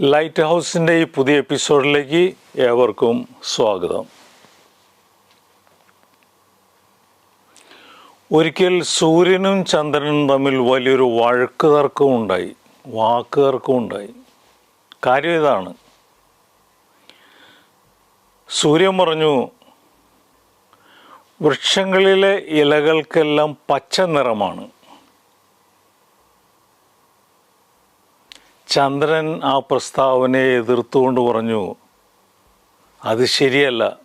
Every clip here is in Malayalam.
ലൈറ്റ് ഹൗസിന്റെ ഈ പുതിയ എപ്പിസോഡിലേക്ക് ഏവർക്കും സ്വാഗതം. ഒരിക്കൽ സൂര്യനും ചന്ദ്രനും തമ്മിൽ വലിയൊരു വഴക്ക് തർക്കവും ഉണ്ടായി. വാക്ക് തർക്കവും ഉണ്ടായി. കാര്യം ഇതാണ്. സൂര്യൻ പറഞ്ഞു വൃക്ഷങ്ങളിലെ ഇലകൾക്കെല്ലാം പച്ച നിറമാണ്. ചന്ദ്രൻ ആ പ്രസ്താവനയെ എതിർത്തുകൊണ്ട് പറഞ്ഞു അത് ശരിയല്ല.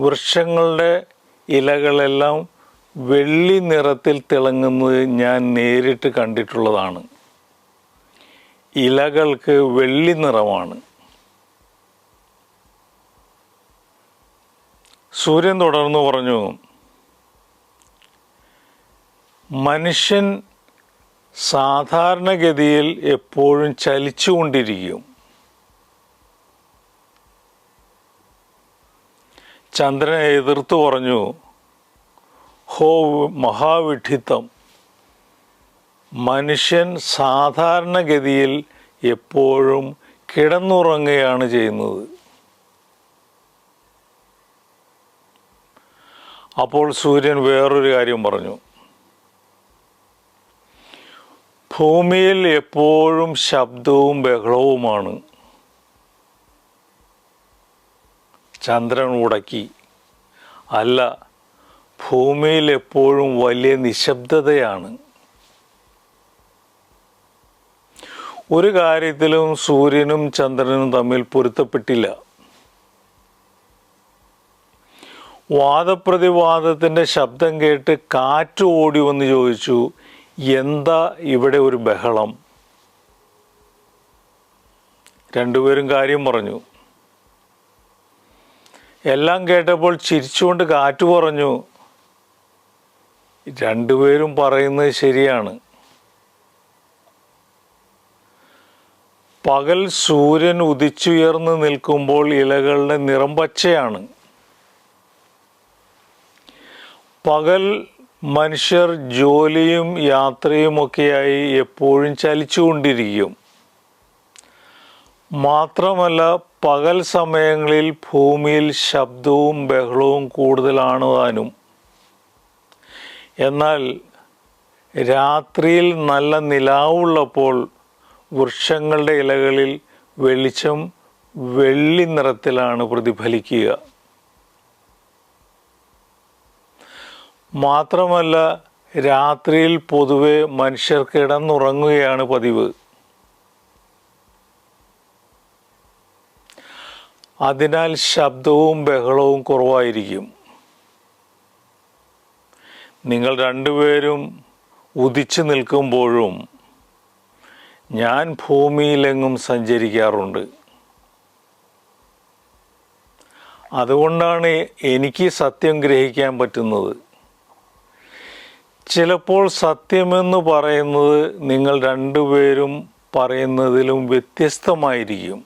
വൃക്ഷങ്ങളുടെ ഇലകളെല്ലാം വെള്ളി നിറത്തിൽ തിളങ്ങുന്നത് ഞാൻ നേരിട്ട് കണ്ടിട്ടുള്ളതാണ്. ഇലകൾക്ക് വെള്ളി നിറമാണ്. സൂര്യൻ തുടർന്ന് പറഞ്ഞു മനുഷ്യൻ സാധാരണഗതിയിൽ എപ്പോഴും ചലിച്ചുകൊണ്ടിരിക്കും. ചന്ദ്രനെ എതിർത്തു പറഞ്ഞു ഹോ മഹാവിഡിത്തം മനുഷ്യൻ സാധാരണഗതിയിൽ എപ്പോഴും കിടന്നുറങ്ങുകയാണ് ചെയ്യുന്നത്. അപ്പോൾ സൂര്യൻ വേറൊരു കാര്യം പറഞ്ഞു ഭൂമിയിൽ എപ്പോഴും ശബ്ദവും ബഹളവുമാണ്. ചന്ദ്രൻ ഉടക്കി. അല്ല ഭൂമിയിൽ എപ്പോഴും വലിയ നിശബ്ദതയാണ്. ഒരു കാര്യത്തിലും സൂര്യനും ചന്ദ്രനും തമ്മിൽ പൊരുത്തപ്പെട്ടില്ല. വാദപ്രതിവാദത്തിന്റെ ശബ്ദം കേട്ട് കാറ്റ് ഓടി വന്ന് ചോദിച്ചു എന്താ ഇവിടെ ഒരു ബഹളം? രണ്ടുപേരും കാര്യം പറഞ്ഞു. എല്ലാം കേട്ടപ്പോൾ ചിരിച്ചുകൊണ്ട് കാറ്റു പറഞ്ഞു രണ്ടുപേരും പറയുന്നത് ശരിയാണ്. പകൽ സൂര്യൻ ഉദിച്ചുയർന്ന് നിൽക്കുമ്പോൾ ഇലകളുടെ നിറം പച്ചയാണ്. പകൽ മനുഷ്യർ ജോലിയും യാത്രയുമൊക്കെയായി എപ്പോഴും ചലിച്ചുകൊണ്ടിരിക്കും. മാത്രമല്ല പകൽ സമയങ്ങളിൽ ഭൂമിയിൽ ശബ്ദവും ബഹളവും കൂടുതലാണ് താനും എന്നാൽ രാത്രിയിൽ നല്ല നിലാവുള്ളപ്പോൾ വൃക്ഷങ്ങളുടെ ഇലകളിൽ വെളിച്ചം വെള്ളി നിറത്തിലാണ് പ്രതിഫലിക്കുക. മാത്രമല്ല രാത്രിയിൽ പൊതുവെ മനുഷ്യർ കിടന്നുറങ്ങുകയാണ് പതിവ്. അതിനാൽ ശബ്ദവും ബഹളവും കുറവായിരിക്കും. നിങ്ങൾ രണ്ടുപേരും ഉദിച്ചു നിൽക്കുമ്പോഴും ഞാൻ ഭൂമിയിലെങ്ങും സഞ്ചരിക്കാറുണ്ട്. അതുകൊണ്ടാണ് എനിക്ക് സത്യം ഗ്രഹിക്കാൻ പറ്റുന്നത്. ചിലപ്പോൾ സത്യമെന്ന് പറയുന്നത് നിങ്ങൾ രണ്ടുപേരും പറയുന്നതിലും വ്യത്യസ്തമായിരിക്കും.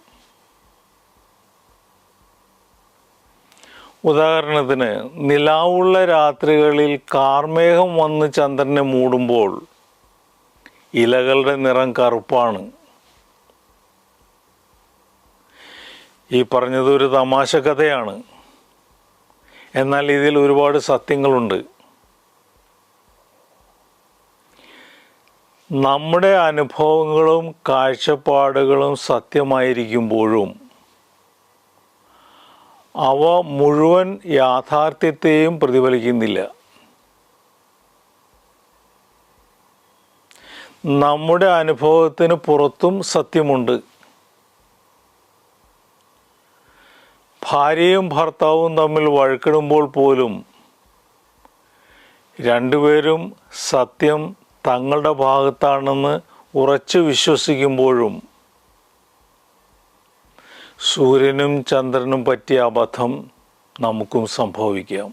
ഉദാഹരണത്തിന് നിലാവുള്ള രാത്രികളിൽ കാർമേഘം വന്ന് ചന്ദ്രനെ മൂടുമ്പോൾ ഇലകളുടെ നിറം കറുപ്പാണ്. ഈ പറഞ്ഞത് ഒരു തമാശ കഥയാണ്. എന്നാൽ ഇതിൽ ഒരുപാട് സത്യങ്ങളുണ്ട്. നമ്മുടെ അനുഭവങ്ങളും കാഴ്ചപ്പാടുകളും സത്യമായിരിക്കുമ്പോഴും അവ മുഴുവൻ യാഥാർത്ഥ്യത്തെയും പ്രതിഫലിക്കുന്നില്ല. നമ്മുടെ അനുഭവത്തിന് പുറത്തും സത്യമുണ്ട്. ഭാര്യയും ഭർത്താവും തമ്മിൽ വഴക്കിടുമ്പോൾ പോലും രണ്ടുപേരും സത്യം തങ്ങളുടെ ഭാഗത്താണെന്ന് ഉറച്ചു വിശ്വസിക്കുമ്പോഴും സൂര്യനും ചന്ദ്രനും പറ്റിയ അബദ്ധം നമുക്കും സംഭവിക്കാം.